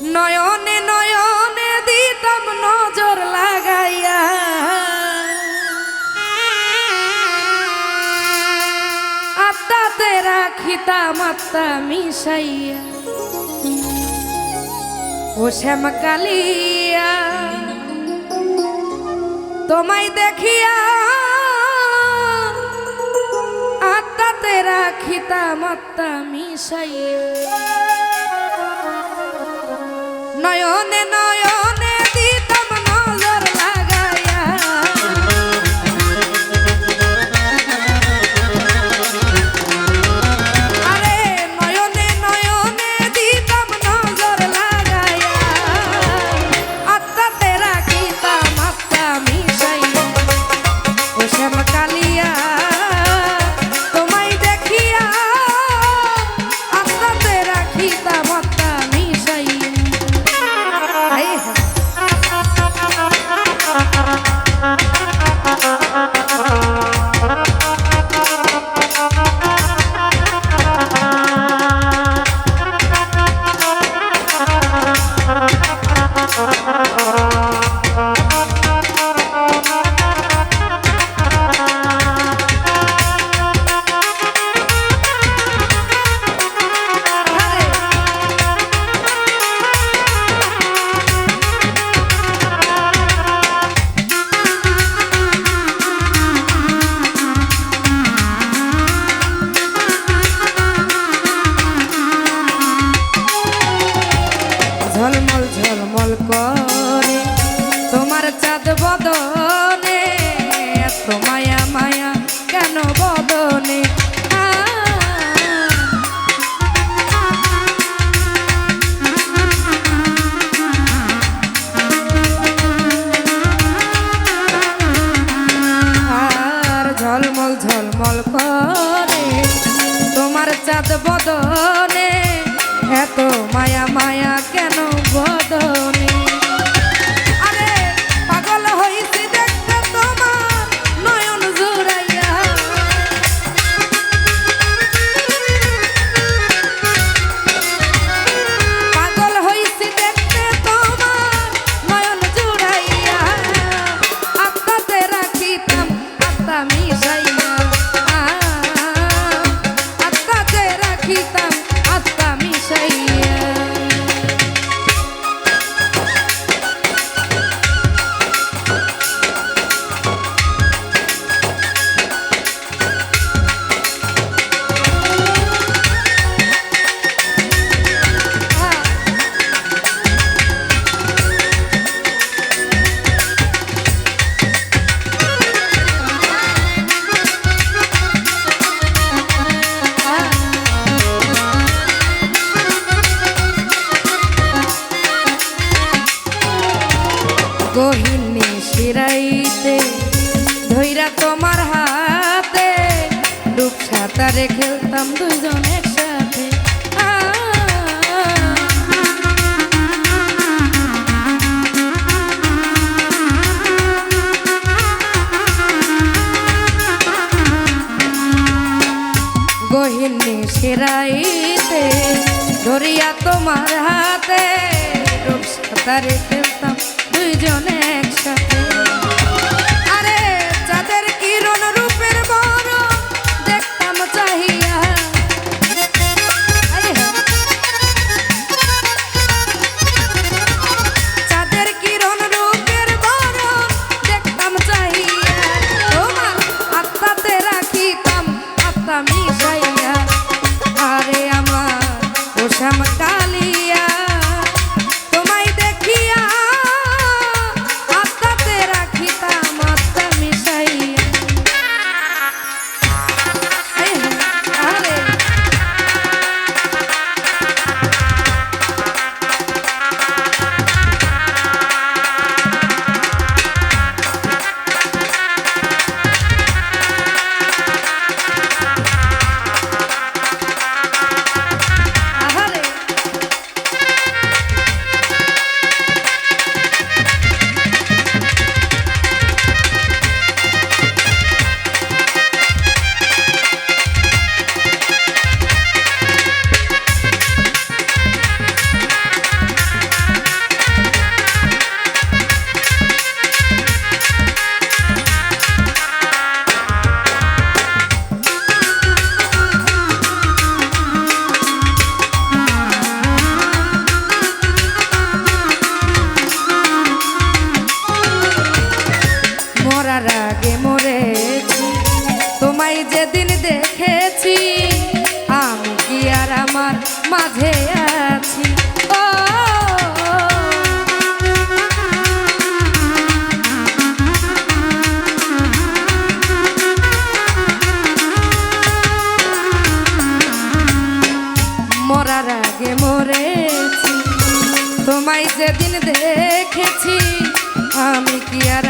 নয়নে নয়নে দিতাম নজর লাগাইয়া। আত্মাতে রাখিতাম আত্মা মিশাইয়া। ও শ্যাম কালিয়া তোমায় দেখিয়া আত্মাতে রাখিতাম আত্মা মিশাইয়া। নয়নে নয়নে ঝলমল করে। তোমার চাঁদ বদনে এত মায়া মায়া কেন বদনে? ঝলমল ঝলমল করে। তোমার চাঁদ বদনে, এত মায়া মায়া তোমার হাতে। ডুব সাঁতারে খেলতাম দুজন একসাথে। গহিনী শিরাইতে ধরিয়া তোমার হাতে। ডুব সাঁতারে খেলতাম দুইজনে মাঝে আছি। ও মরার আগে মরেছি তোমায় যেদিন দেখেছি আমি কি আর